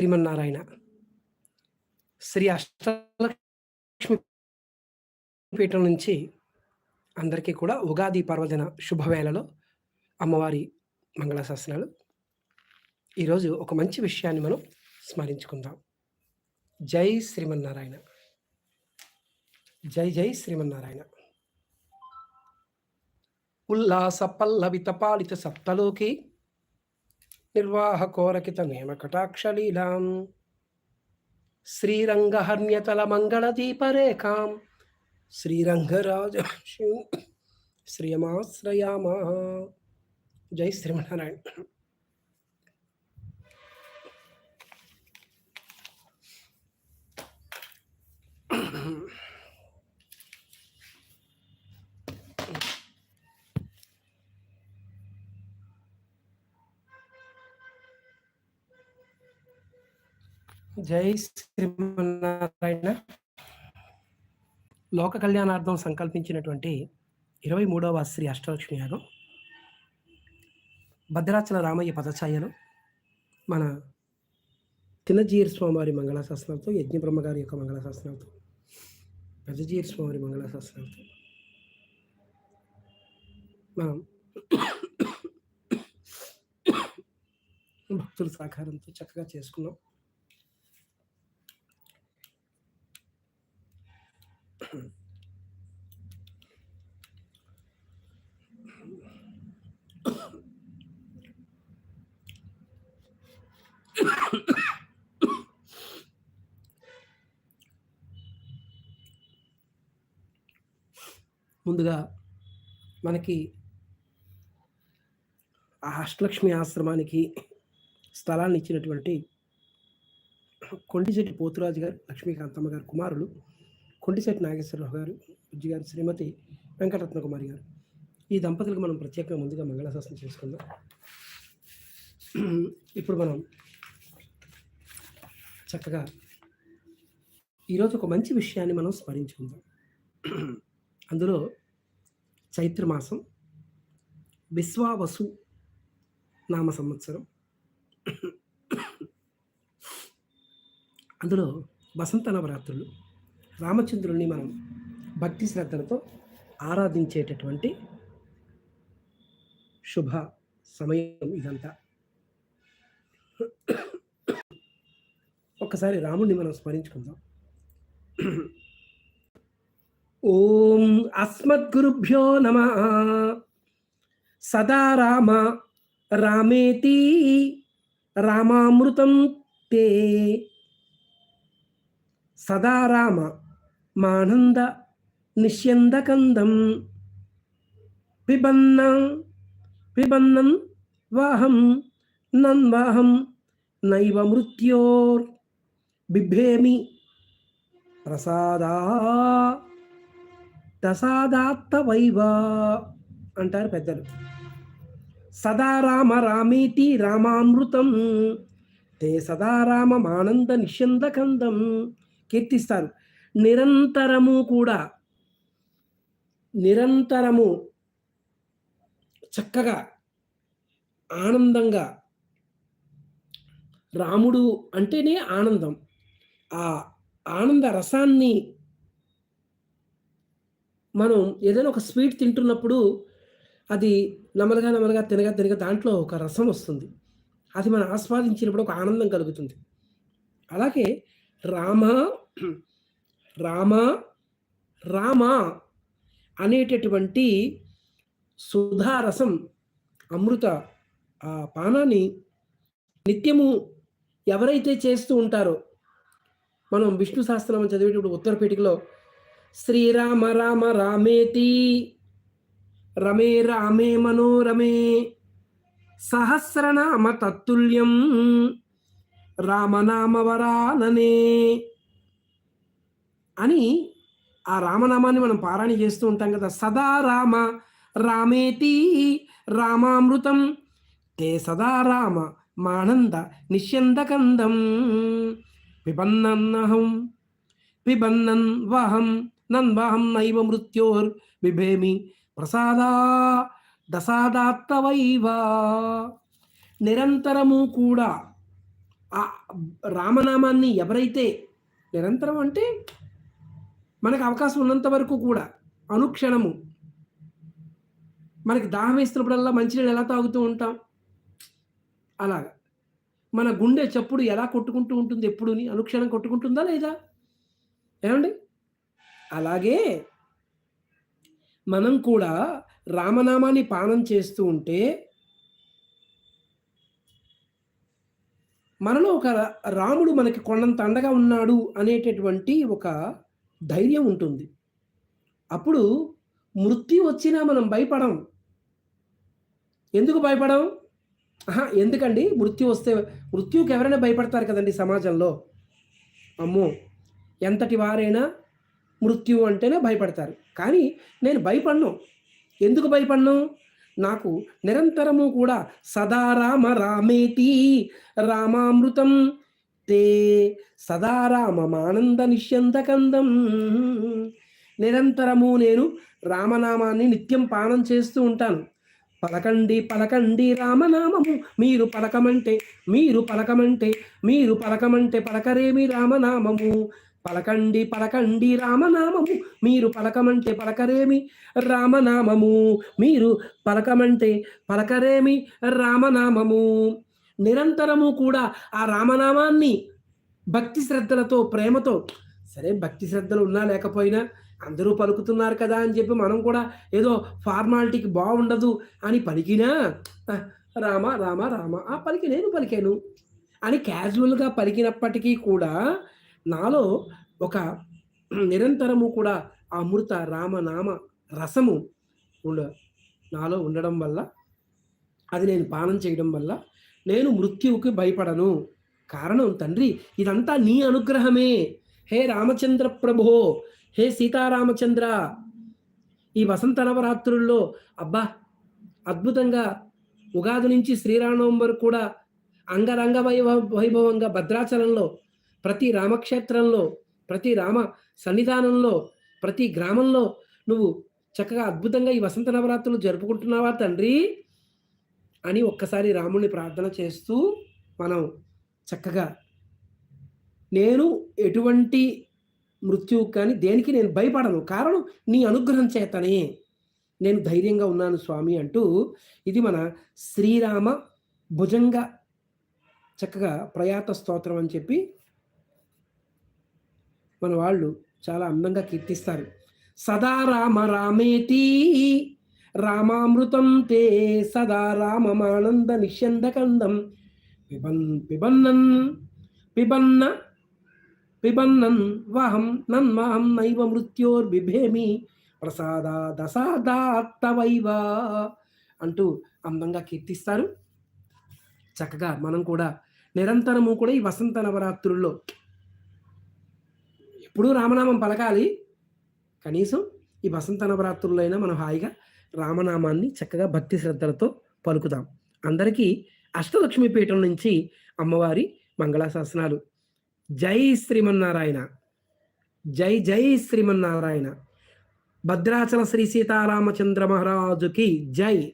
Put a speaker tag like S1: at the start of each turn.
S1: శ్రీమన్నారాయణ. శ్రీ అష్టలక్ష్మి పీఠం నుంచి అందరికీ కూడా ఉగాది పర్వదిన శుభవేళలో అమ్మవారి మంగళశాసనాలు. ఈరోజు ఒక మంచి విషయాన్ని మనం స్మరించుకుందాం. జై శ్రీమన్నారాయణ. జై జై శ్రీమన్నారాయణ. ఉల్లాస పల్లవిత పాలిత సప్తలోకి నిర్వాహ కోరకిత కటాక్షలీలాం. శ్రీరంగహర్ణ్యతల మంగళదీపరేఖాం శ్రీరంగరాజ శ్రీయమాశ్రయామ. జై శ్రీమన్నారాయణ. జై శ్రీమన్నారాయణ. లోక కళ్యాణార్థం సంకల్పించినటువంటి ఇరవై మూడవ శ్రీ అష్టలక్ష్మి యాగం భద్రాచల రామయ్య పదఛాయలు మన తినజీర్ స్వామివారి మంగళాశాసనాలతో యజ్ఞబ్రహ్మగారి యొక్క మంగళాశాసనాలతో పెద్దజీర్ స్వామివారి మంగళాశాసనాలతో మనం భక్తుల సహకారంతో చక్కగా చేసుకున్నాం. ముందుగా మనకి ఆ అష్టలక్ష్మి ఆశ్రమానికి స్థలాన్ని ఇచ్చినటువంటి కొండిశెట్టి పోతురాజు గారు లక్ష్మీకాంతమ్మ గారు కుమారులు కొండిశెట్టి నాగేశ్వరరావు గారు బుజ్జి గారు శ్రీమతి వెంకటరత్న కుమారి గారు. ఈ దంపతులకు మనం ప్రత్యేకంగా ముందుగా మంగళశాసనం చేసుకుందాం. ఇప్పుడు మనం చక్కగా ఈరోజు ఒక మంచి విషయాన్ని మనం స్మరించుకుందాం. అందులో చైత్రమాసం విశ్వావసు నామ సంవత్సరం. అందులో వసంత నవరాత్రులు రామచంద్రుని మనం భక్తి శ్రద్ధలతో ఆరాధించేటటువంటి శుభ సమయం ఇదంతా. ఒక్కసారి రాముడిని మనం స్మరించుకుందాం. అస్మద్గురుభ్యో నమ సదా రామ రామేతి రామామృతం తే సదా రామ మానంద నిష్యందకందం పిబన్న పిబన్నం వాహం నన్వాహం నైవ మృత్యోర్ బిభేమి ప్రసాదా దసాదాత్త వైవా అంటారు పెద్దలు. సదా రామ రామేతి రామామృతం తే ఆనంద నిశ్చంద నిశ్యందకందం కీర్తిస్తారు. నిరంతరము కూడా నిరంతరము చక్కగా ఆనందంగా రాముడు అంటేనే ఆనందం. ఆ ఆనంద రసాన్ని మనం ఏదైనా ఒక స్వీట్ తింటున్నప్పుడు అది నమలగా నమలగా తినగా తినగా దాంట్లో ఒక రసం వస్తుంది. అది మనం ఆస్వాదించినప్పుడు ఒక ఆనందం కలుగుతుంది. అలాగే రామ రామ రామ అనేటటువంటి సుధారసం అమృత ఆ పానాన్ని నిత్యము ఎవరైతే చేస్తూ ఉంటారో మనం విష్ణు సహస్రనామం చదివేటప్పుడు ఉత్తరపేటికలో శ్రీరామ రామ రామేతి. రమే రామే మనోరమే. సహస్రనామ తత్తుల్యం. రామనామవరాననే అని ఆ రామనామాన్ని మనం పారాయణ చేస్తూ ఉంటాం కదా. సదా రామ రామేతి రామామృతం. తే సదా రామ మానంద నిశ్యందకందం. పిబన్నహం పిబన్నన్ వహం నన్వహం నైవ మృత్యోర్ బిభేమి ప్రసాదా దసాదాత్తవైవ నిరంతరము కూడా ఆ రామనామాన్ని ఎవరైతే నిరంతరం అంటే మనకు అవకాశం ఉన్నంత వరకు కూడా అనుక్షణము మనకి దాహం వేస్తున్నప్పుడల్లా మంచినీళ్ళు ఎలా తాగుతూ ఉంటాం? అలాగా. మన గుండె చప్పుడు ఎలా కొట్టుకుంటూ ఉంటుంది ఎప్పుడుని? అనుక్షణం కొట్టుకుంటుందా లేదా? ఏమండి? అలాగే మనం కూడా రామనామాన్ని పానం చేస్తూ ఉంటే మనలో ఒక రాముడు మనకి కొండంత అండగా ఉన్నాడు అనేటటువంటి ఒక ధైర్యం ఉంటుంది. అప్పుడు మృత్యు వచ్చినా మనం భయపడం. ఎందుకు భయపడం? ఎందుకండి? మృత్యు వస్తే మృత్యుకి ఎవరైనా భయపడతారు కదండి సమాజంలో? అమ్మో! ఎంతటి వారైనా మృత్యు అంటేనే భయపడతారు. కానీ నేను భయపడను. ఎందుకు భయపడను? నాకు నిరంతరము కూడా సదా రామ రామేతి రామామృతం. తే సదా రామమానంద నిశ్యంతకందం నిరంతరము నేను రామనామాన్ని నిత్యం పానం చేస్తూ ఉంటాను. పలకండి పలకండి రామనామము. మీరు పలకమంటే మీరు పలకమంటే మీరు పలకమంటే పలకరేమి రామనామము? పలకండి పలకండి రామనామము. మీరు పలకమంటే పలకరేమి? రామనామము. మీరు పలకమంటే పలకరేమి? రామనామము. నిరంతరము కూడా ఆ రామనామాన్ని భక్తి శ్రద్ధలతో ప్రేమతో సరే భక్తి శ్రద్ధలు ఉన్నా లేకపోయినా అందరూ పలుకుతున్నారు కదా అని చెప్పి మనం కూడా ఏదో ఫార్మాలిటీకి బాగుండదు అని పలికినా రామ రామ రామ ఆ పలికి నేను పలికాను అని క్యాజువల్గా పలికినప్పటికీ కూడా నాలో ఒక నిరంతరము కూడా ఆ అమృత రామనామ రసము ఉండ నాలో ఉండడం వల్ల అది నేను పానం చేయడం వల్ల నేను మృత్యువుకి భయపడను. కారణం తండ్రి ఇదంతా నీ అనుగ్రహమే. హే రామచంద్ర ప్రభో హే సీతారామచంద్ర ఈ వసంత నవరాత్రుల్లో అబ్బా అద్భుతంగా ఉగాది నుంచి శ్రీరామనవం వరకు కూడా అంగరంగ వైభవ వైభవంగా భద్రాచలంలో ప్రతి రామక్షేత్రంలో ప్రతి రామ సన్నిధానంలో ప్రతి గ్రామంలో నువ్వు చక్కగా అద్భుతంగా ఈ వసంత నవరాత్రులు జరుపుకుంటున్నావా తండ్రి? అని ఒక్కసారి రాముడిని ప్రార్థన చేస్తూ మనం చక్కగా నేను ఎటువంటి మృత్యువు కానీ దేనికి నేను భయపడను. కారణం నీ అనుగ్రహం చేతనే నేను ధైర్యంగా ఉన్నాను స్వామి అంటూ ఇది మన శ్రీరామ భుజంగ చక్కగా ప్రయాత స్తోత్రం అని చెప్పి మన వాళ్ళు చాలా అందంగా కీర్తిస్తారు. సదా రామ రామేతి రామామృతం తే సదా రామమానంద నిష్యందకందం పిబన్ పిబన్నన్ పిబన్న పిబన్నన్ వహం నన్మహం నైవ మృత్యోర్బిభేమి ప్రసాదా దశాదాత్తవైవా అంటూ అందంగా కీర్తిస్తారు. చక్కగా మనం కూడా నిరంతరము కూడా ఈ వసంత నవరాత్రుల్లో ఎప్పుడూ రామనామం పలకాలి. కనీసం ఈ వసంత నవరాత్రుల్లో అయినా మనం హాయిగా రామనామాన్ని చక్కగా భక్తి శ్రద్ధలతో పలుకుదాం. అందరికీ అష్టలక్ష్మి పీఠం నుంచి అమ్మవారి మంగళాశాసనాలు. జై శ్రీమన్నారాయణ. జై జై శ్రీమన్నారాయణ. భద్రాచల శ్రీ సీతారామచంద్ర మహారాజుకి జై.